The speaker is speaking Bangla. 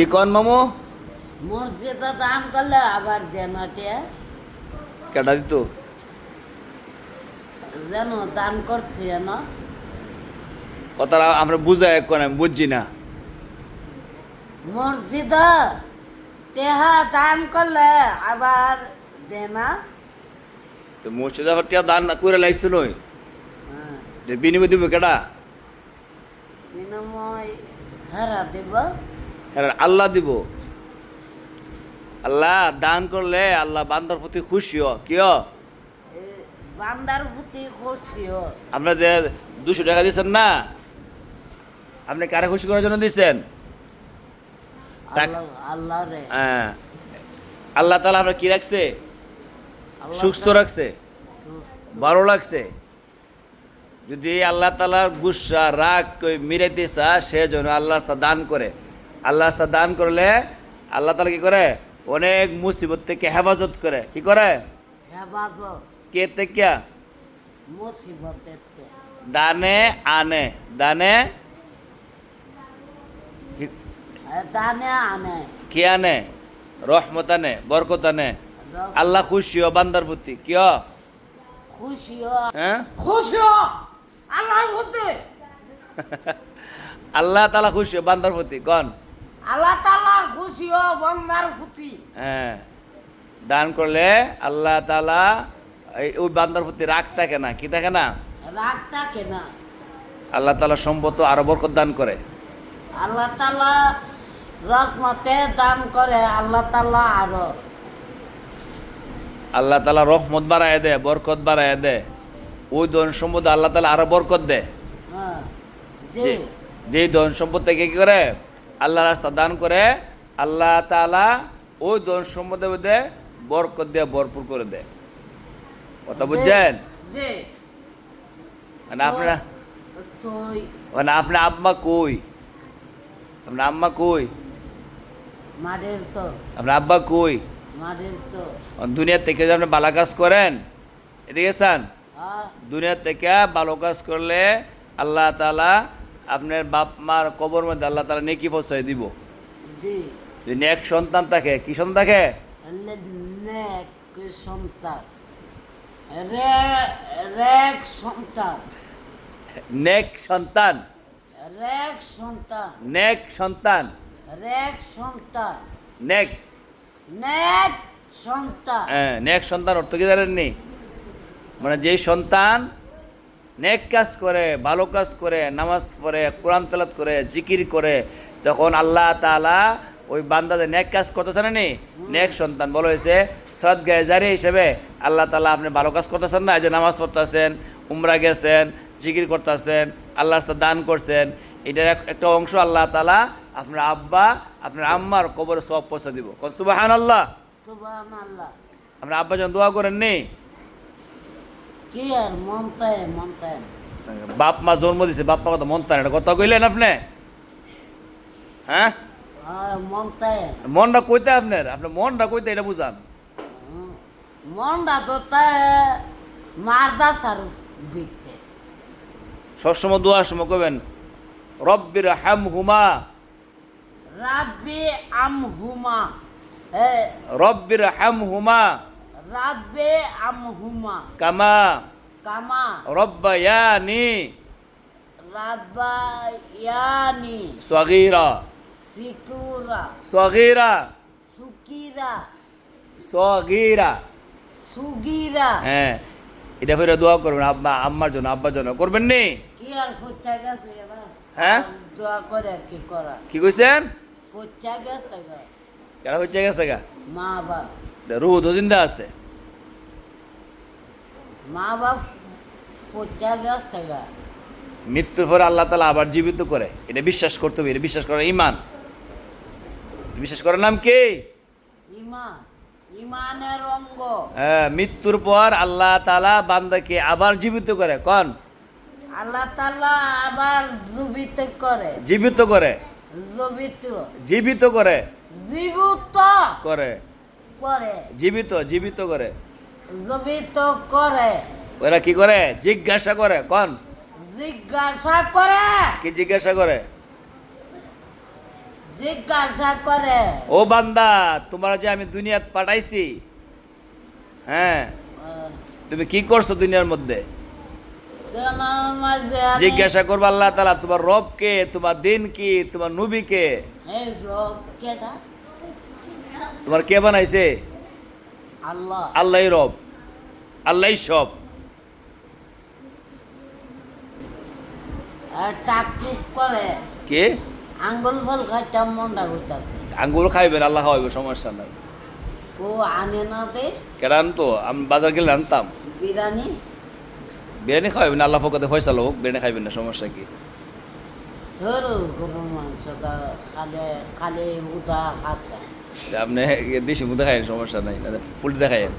কি কন মামু? মসজিদে দান করলে আবার টিয়া কেটা দিত? যেন দান করছি যেন। কথা আমরা বুঝাই কোন আমি বুঝছি না। মসজিদে টেহা দান করলে আবার দেনা তো মসজিদে আবার টিয়া দান করে লাইছিল নই হ্যাঁ, বিনিময় দিব কেটা বিনিময় হারা দিব। হ্যাঁ আল্লাহ দিব। আল্লাহ দান করলে আল্লাহ বান্দার প্রতি খুশি হ। কি বান্দার প্রতি খুশিও আপনার যে দুশো টাকা দিচ্ছেন না আপনি কারে খুশি করার জন্য দিচ্ছেন আল্লাহ হ্যাঁ। আল্লাহ তালা আপনার কি রাখছে? সুস্থ রাখছে? ভালো লাগছে? যদি আল্লাহ তালার গুসা রাগ মিরাইতে চা সে যেন আল্লাহ দান করে। আল্লাহ রাস্তা দান করলে আল্লাহ তালা কি করে? অনেক মুসিবত থেকে হেফাজত করে। কি করে? কে থেকে? দানে আনে। দানে? কি- দানে আনে। কি আনে? রহমত আনে বরকত আনে। আল্লাহ খুশি হ বান্দার প্রতি। কি হ? খুশিও হ্যাঁ? খুশিও আল্লাহর প্রতি। আল্লাহ তালা খুশি বান্দার প্রতি। কন। আল্লাহ তাআলা খুশিও বন্দার প্রতি হ্যাঁ দান করলে আল্লাহ তালা ওই বান্দার প্রতি রাগ থাকে না কি থাকে না? রাগটা কেনা আল্লাহ তালা সম্পদ আরও বরকত দান করে। আল্লাহ তাআলা রহমতে দান করে আল্লাহ তাআলা আরও। আল্লাহ তালা রহমত বাড়ায় দেয় বরকত বাড়ায় দেয় ওই ধন সম্পদ আল্লাহ তালা আরও বরকত হ্যাঁ জি যে- ধন সম্পদ থেকে কি করে? আল্লাহ রাস্তা দান করে আল্লাহ তালা ওই ধন সম্পদের মধ্যে বরকত দিয়ে ভরপুর করে দেয়। কথা বুঝছেন? মানে আপনারা মানে আপনার আম্মা কই? আপনার আম্মা কই? আপনার আব্বা কই? দুনিয়া থেকে আপনি ভালো কাজ করেন এদিকে চান হ্যাঁ। দুনিয়া থেকে ভালো কাজ করলে আল্লাহ তালা আপনার বাপ মার কবর মধ্যে আল্লাহ তালা নেকি পৌঁছাই দিব। জি। যদি নেক সন্তান থাকে কি সন্তান থাকে? নেক সন্তান। নেক সন্তান। রেক সন্তান। নেক সন্তান। রেক সন্তান। নেক। নেক সন্তান। হ্যাঁ নেক সন্তান অর্থ কি জানেননি? মানে যেই সন্তান নেক কাজ করে ভালো কাজ করে নামাজ পড়ে কোরআন তেলাত করে জিকির করে তখন আল্লাহ তাআলা ওই বান্দাদের নেক কাজ করতেছে না নি? নেক সন্তান। বলা হয়েছে সৎ গায়ে জারি হিসেবে আল্লাহ তালা আপনি ভালো কাজ করতেছেন না? এই যে নামাজ পড়তেছেন উমরা গেছেন জিকির করতেছেন আল্লাহ রাস্তা দান করছেন এটার একটা অংশ আল্লাহ তাআলা আপনার আব্বা আপনার আম্মার কবরে সব পয়সা দিব। সুবাহান আল্লাহ সুবহান আল্লাহ আমরা আব্বা যখন দোয়া করেন নি কি আর মনতে মনতে বাপ মা জন্ম দিছে বাপ মা কথা মন এটা কথা কইলেন আপনি? হ্যাঁ? মনতে মনটা কইতে আপনার? আপনার মনটা কইতে এটা বুঝান। মনটা তো তাই মারদা সারুফ বিকতে সবসময় দোয়ার সময় কইবেন রব্বির হাম হুমা রাব্বি আম হুমা রব্বির হাম হুমা রাব্বে আম হুমা কামা। কামা রব্বায়ানি রাব্বা ইয়ানি। সগীরা। সিকুরা। সগীরা। সুকিরা। সগীরা। সুগিরা। হ্যাঁ। এটা ফিরে দোয়া করবেন আব্বা আম্মার জন্য আব্বার জন্য। করবেন নি? কি আর গেছে এবার? হ্যাঁ? দোয়া করে কি করা? কি কইছেন? ফুচা গেছে গা। কেন হচ্ছে গেছে গা? মা বাপ। রুহ তো জিন্দা আছে। মা বাপ মৃত্যুর পরে আল্লাহ তালা আবার জীবিত করে। এটা বিশ্বাস করতে হবে এটা বিশ্বাস করার ইমান বিশ্বাস করার নাম কি? হ্যাঁ মৃত্যুর পর আল্লাহ তালা বান্দাকে আবার জীবিত করে কন। আল্লাহ তালা আবার জীবিত করে। জীবিত করে। জীবিত। জীবিত করে। জীবিত করে। করে। জীবিত জীবিত করে। জীবিত করে। ওরা কি করে? জিজ্ঞাসা করে কন। জিজ্ঞাসা করে। কি জিজ্ঞাসা করে? জিজ্ঞাসা করে। ও বান্দা তোমার যে আমি দুনিয়াত পাঠাইছি হ্যাঁ তুমি কি করছ দুনিয়ার মধ্যে? জিজ্ঞাসা করব আল্লাহ তালা তোমার রব কে তোমার দিন কি তোমার নবী কে তোমার কে বানাইছে? আল্লাহ। রব আল্লাহ সব। কে? আঙ্গুল ফল খাইতে মনটা হইতাছে আঙ্গুল খাইবেন আল্লাহ খাওয়াইবে সমস্যা নাই। ও আনে না দে। কেন আনতো? আমি বাজার গেলে আনতাম। বিরিয়ানি। বিরিয়ানি খাওয়াবেন আল্লাহ ফকাতে ফয়সাল হোক বিরিয়ানি খাইবেন না সমস্যা কি? ধরো গরুর মাংসটা খালে খালে উদা খাচ্ছে। আপনি দেশি মুদে দেখায় সমস্যা নাই। ফুল দেখাইন